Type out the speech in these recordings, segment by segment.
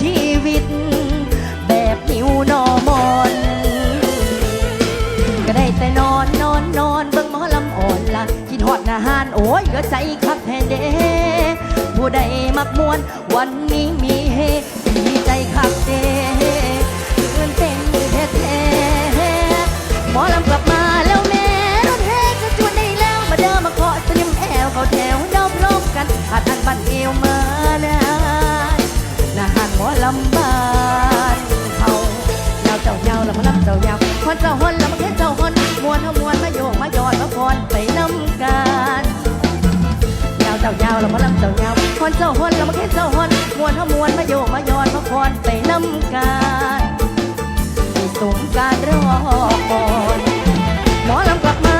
ชีวิต แบบนิวนอมอน ก็ได้แต่นอนนอนนอนเบิ่งหมอลำอ่อนละกินหอดอาหารโอ้ยเหลือใจคักแท้เด้ผู้ใดมักมวน วันนี้มีเฮมีใจคักเดำบานเขาเราเจ้ายาวเรามาลำเจ้ายาวคนเจ้าฮหนเรามาแค่เจ้าฮหนมวนเขามวนมาโยกมายอดมาพรไปนำกันยาวเจ้ายาวเรามาลำเจ้ายาวคนเจ้าฮหนเรามาแค่เจ้าฮหนมวนเขามวนมาโยกมายอดมาพรไปนำกันสงการรอก่อนหมอลำกลับมา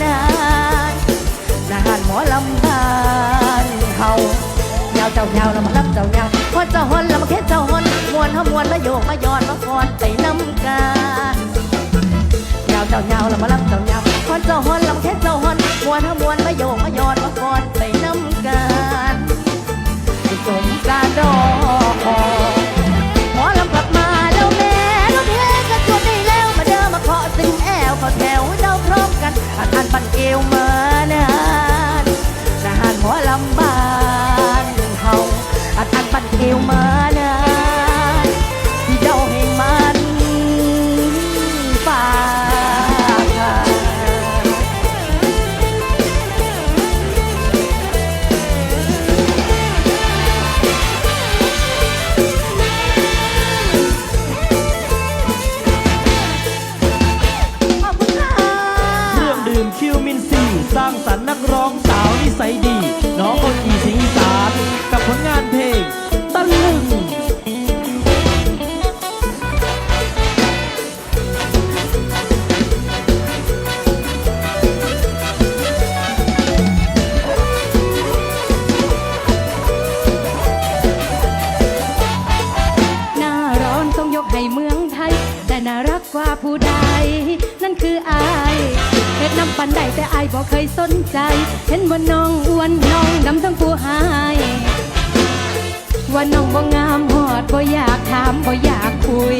nan là hàn mỏ lâm hàn hầu. Nhau chào nhau là mà lâm chào nhau. Hoa chào hôn là mà khét chào hôn. Muôn hâm muôn mà dù mà giòn mà còn bảy năm can nhau chào nhau là mà lâm chào nhau. Hoa chào hôn là mà khét chào hôn. Muôn hâm muôn mà dù mà giòn mà còn bảy năm can chúng ta đó านใดแต่อายบอกเคยสนใจ เห็นว่าน้องอ้วนน้องดำทั้งผู้หายว่าน้องบ่งามหอดบ่อยากถามบ่อยากคุย